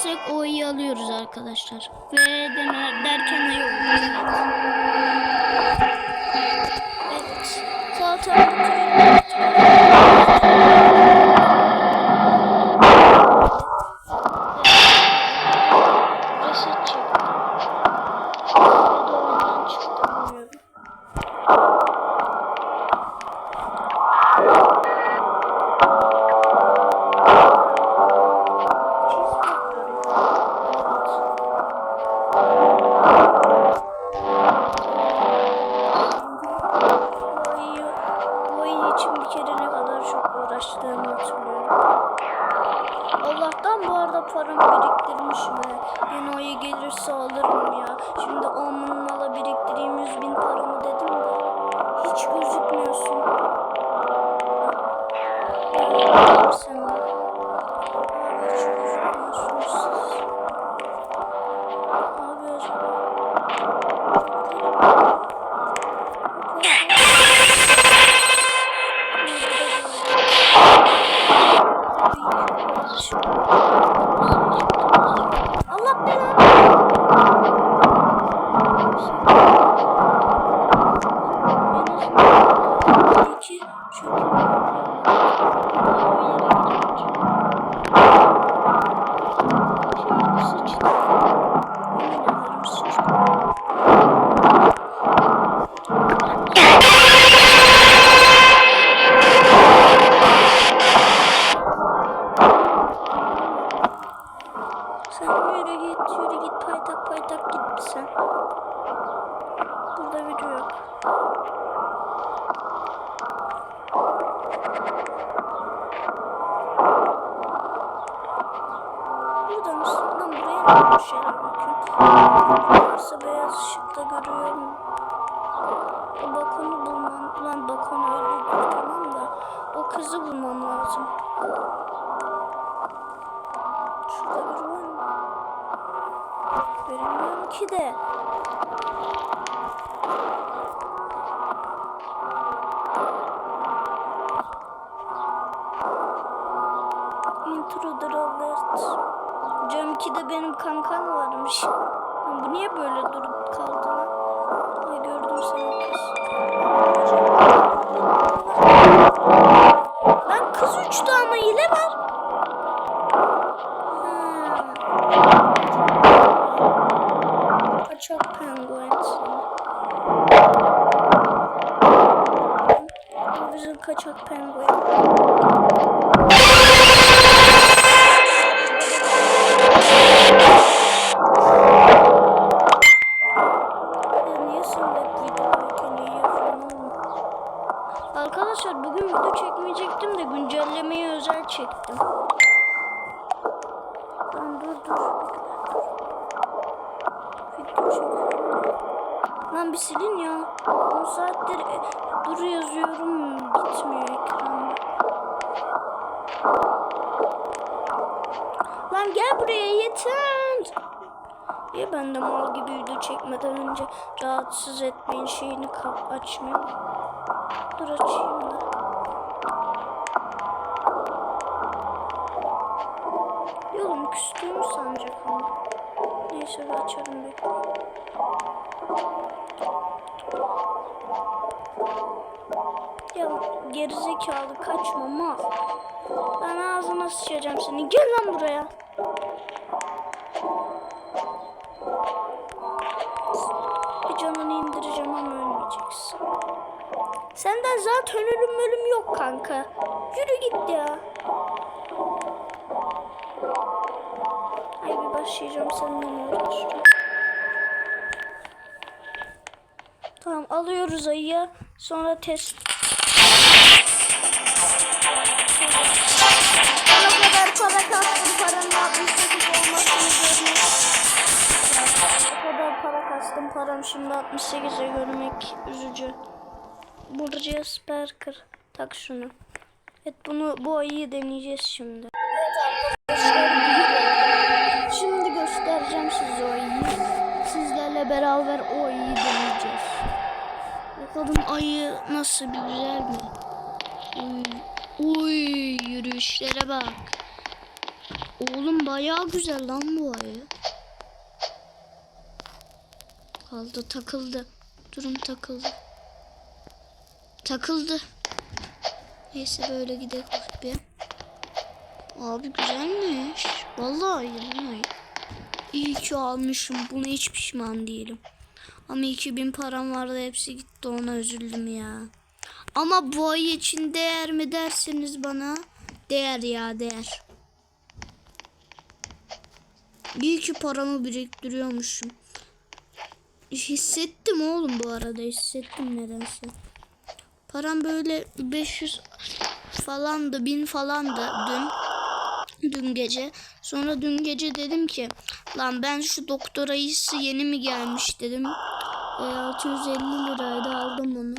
alırsak o iyi alıyoruz arkadaşlar. Ve deme, derken ayı evet. evet. Bakıyorum. Varsa beyaz ışıkta görüyorum. O bakonu bulmam, lan bakon öyle tamam da o kızı bulmam lazım. Şurada mı? Göremiyorum ki de. Benim kankam varmış. Lan bu niye böyle durup kaldı lan? Ay gördüm seni kız. Lan kız uçtu ama hile var. Ha. Kaçak penguen seni. Bizim kaçak penguen. Arkadaşlar bugün video çekmeyecektim de güncellemeyi özel çektim. Lan dur dur. Video çekiyorum. Lan bir silin ya. 10 saattir e, dur yazıyorum gitmiyor ekranda. Lan gel buraya yeter. Niye ben de mal gibi video çekmeden önce rahatsız etmeyin şeyini açmıyorum. Dur açayım da. Yolum küstüğümü sanacak ama. Neyse bir açarım bekleyin. Ya gerizekalı kaçma mal. Ben ağzına sıçacağım seni. Gel lan buraya. Bir canını indireceğim ama ölmeyeceksin. Senden zaten ölüm ölüm yok kanka. Yürü git ya. Başlayacağım seninle uğraşacağım. Tamam alıyoruz ayıya. Sonra test. O kadar para kastım paranın 68 olmasını görmek. O kadar para kastım param şimdi 68'e görmek üzücü. Burcu'ya Sparker. Tak şunu. Evet bunu bu ayıyı deneyeceğiz şimdi. Evet arkadaşlar. Ayı nasıl bir güzel mi? Uy, yürüyüşlere bak. Oğlum bayağı güzel lan bu ayı. kaldı. Takıldı. Durum takıldı. Takıldı. Neyse böyle gidelim bir. Abi güzelmiş. Vallahi iyi. İyi ki almışım. Buna hiç pişman değilim. Ama 2000 param vardı hepsi gitti ona üzüldüm ya. Ama bu ay için değer mi derseniz bana değer ya değer. İyi ki paramı biriktiriyormuşum. Hissettim oğlum bu arada hissettim nedense. Param böyle 500 falandı 1000 falandı dün. Dün gece. Sonra dün gece dedim ki lan ben şu doktor ayısı yeni mi gelmiş dedim. E, 650 liraydı aldım onu.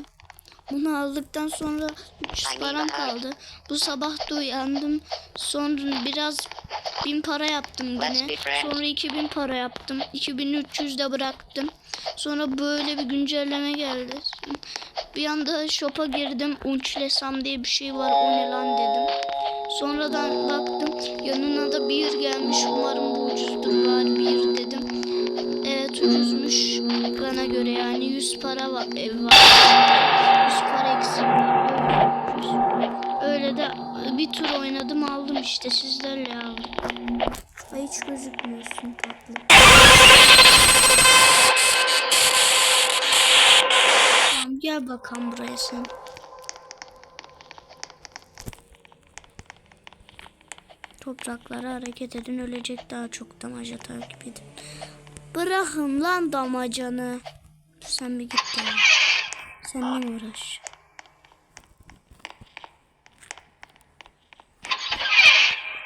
Bunu aldıktan sonra 300 param kaldı. Bu sabah da uyandım. Sonra biraz 1000 para yaptım yine. Sonra 2000 para yaptım. 2300 de bıraktım. Sonra böyle bir güncelleme geldi. Bir anda shop'a girdim. Unçlesam diye bir şey var. O ne lan dedim. Sonradan baktım. Yanına da bir gelmiş. Umarım bu ucuzdur var bir dedim. Evet ucuzmuş. Bana göre yani 100 para var. Ev var. 100 para eksik. Öyle de bir tur oynadım aldım işte sizlerle aldım. Ay hiç gözükmüyorsun tatlı. Tamam gel bakalım buraya sen. Topraklara hareket edin ölecek daha çok damaca takip edin. Bırakın lan damacanı. Sen bir git ya. Seninle uğraş.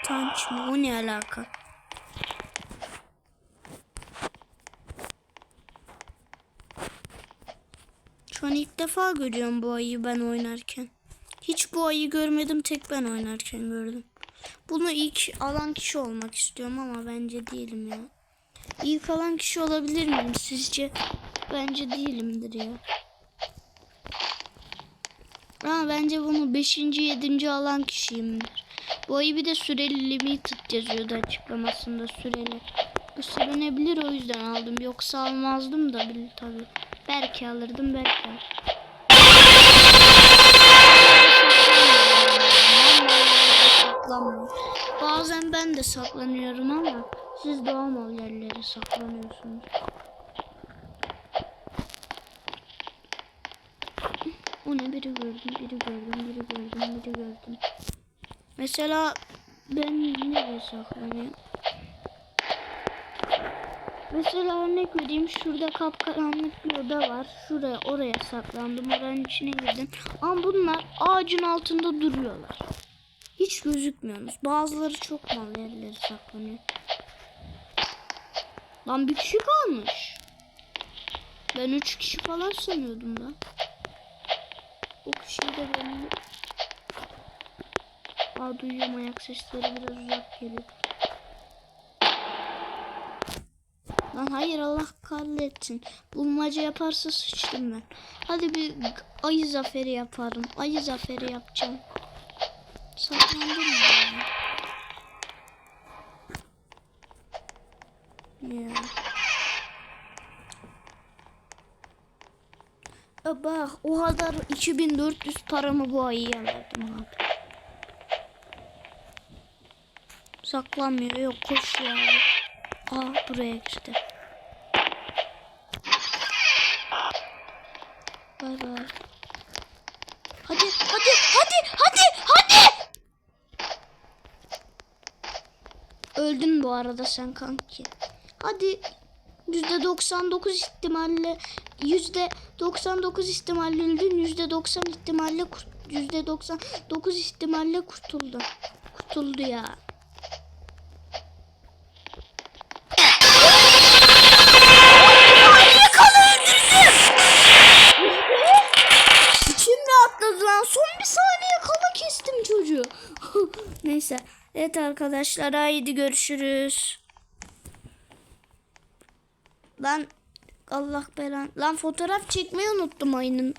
Tanç mı? O ne alaka? Şu an ilk defa görüyorum bu ayıyı ben oynarken. Hiç bu ayı görmedim tek ben oynarken gördüm. Bunu ilk alan kişi olmak istiyorum ama bence değilim ya. İlk alan kişi olabilir miyim sizce? Bence değilimdir ya. Ama bence bunu 5. 7. alan kişiyimdir. Bu ayı bir de süreli limited yazıyordu açıklamasında süreli. Bu sürünebilir o yüzden aldım. Yoksa almazdım da bil tabi. Belki alırdım belki. Saklanıyorum ama siz doğal yerlere saklanıyorsunuz. O ne biri gördüm, biri gördüm, biri gördüm, biri gördüm. Mesela ben nereye saklanıyorum? Mesela örnek vereyim şurada kapkaranlık bir oda var. Şuraya oraya saklandım. Oranın içine girdim. Ama bunlar ağacın altında duruyorlar. Hiç gözükmüyorsunuz. Bazıları çok mal yerlere saklanıyor. Lan bir kişi kalmış. Ben üç kişi falan sanıyordum da. O kişi de benim. Aa duyuyorum ayak sesleri biraz uzak geliyor. Lan hayır Allah kahretsin. Bulmaca yaparsa sıçtım ben. Hadi bir ayı zaferi yaparım. Ayı zaferi yapacağım. Saklandım mı? Ya. Ya bak o kadar 2400 paramı bu ayıya verdim abi. Saklanmıyor yok koşuyor abi. Aa buraya girdi. Bay bay. Hadi hadi hadi hadi hadi. Öldün bu arada sen kanki. Hadi yüzde 99 ihtimalle yüzde 99 ihtimalle öldün yüzde 90 ihtimalle kurt- yüzde 99 ihtimalle kurtuldun. Kurtuldu ya. Arkadaşlar haydi görüşürüz. Lan Allah belan. Lan fotoğraf çekmeyi unuttum ayının.